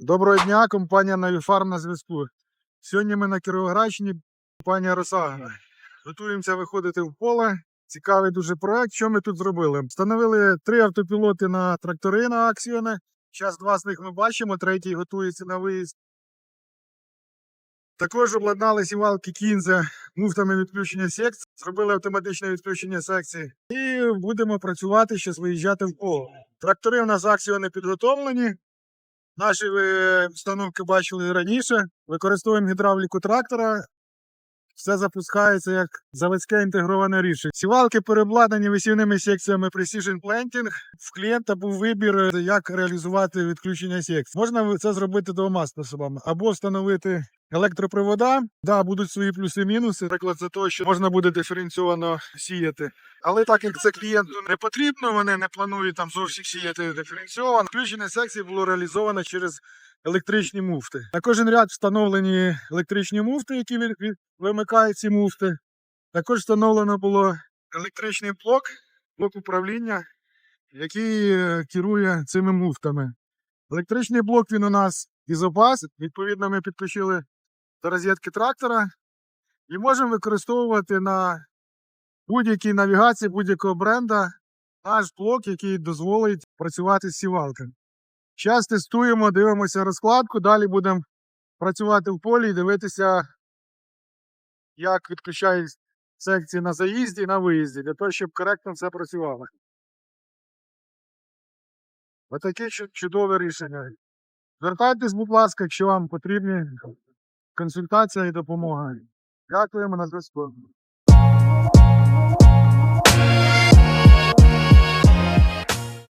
Доброго дня, компанія Навіфарм на зв'язку. Сьогодні ми на Кіровоградщині, компанія Росагра. Готуємося виходити в поле. Цікавий дуже проект. Що ми тут зробили? Встановили три автопілоти на трактори на Аксіони. Зараз два з них ми бачимо, третій готується на виїзд. Також обладнали сівалки кінза муфтами відключення секцій, зробили автоматичне відключення секції. І будемо працювати, щас виїжджати в поле. Трактори у нас аксіони підготовлені. Наші встановки бачили раніше. Використовуємо гідравліку трактора. Все запускається як заводське інтегроване рішення. Сівалки перебладнані висівними секціями Precision Planting. В клієнта був вибір, як реалізувати відключення секцій. Можна це зробити двома способами: або встановити електропривода. Да, будуть свої плюси-мінуси. Наприклад, за те, що можна буде диференційовано сіяти. Але так як це клієнту не потрібно, вони не планують там зовсім сіяти диференційовано. Включення секції було реалізовано через електричні муфти. На кожен ряд встановлені електричні муфти, які вимикають ці муфти. Також встановлено було електричний блок, блок управління, який е, керує цими муфтами. Електричний блок він у нас ізопас. Відповідно, ми підключили до розетки трактора і можемо використовувати на будь-якій навігації будь-якого бренда наш блок, який дозволить працювати з сівалками. Зараз тестуємо, дивимося розкладку, далі будемо працювати в полі і дивитися, як відключають секції на заїзді і на виїзді, для того, щоб коректно все працювало. Отаке чудове рішення. Звертайтесь, будь ласка, якщо вам потрібні консультація і допомога. Дякуємо на зв'язку.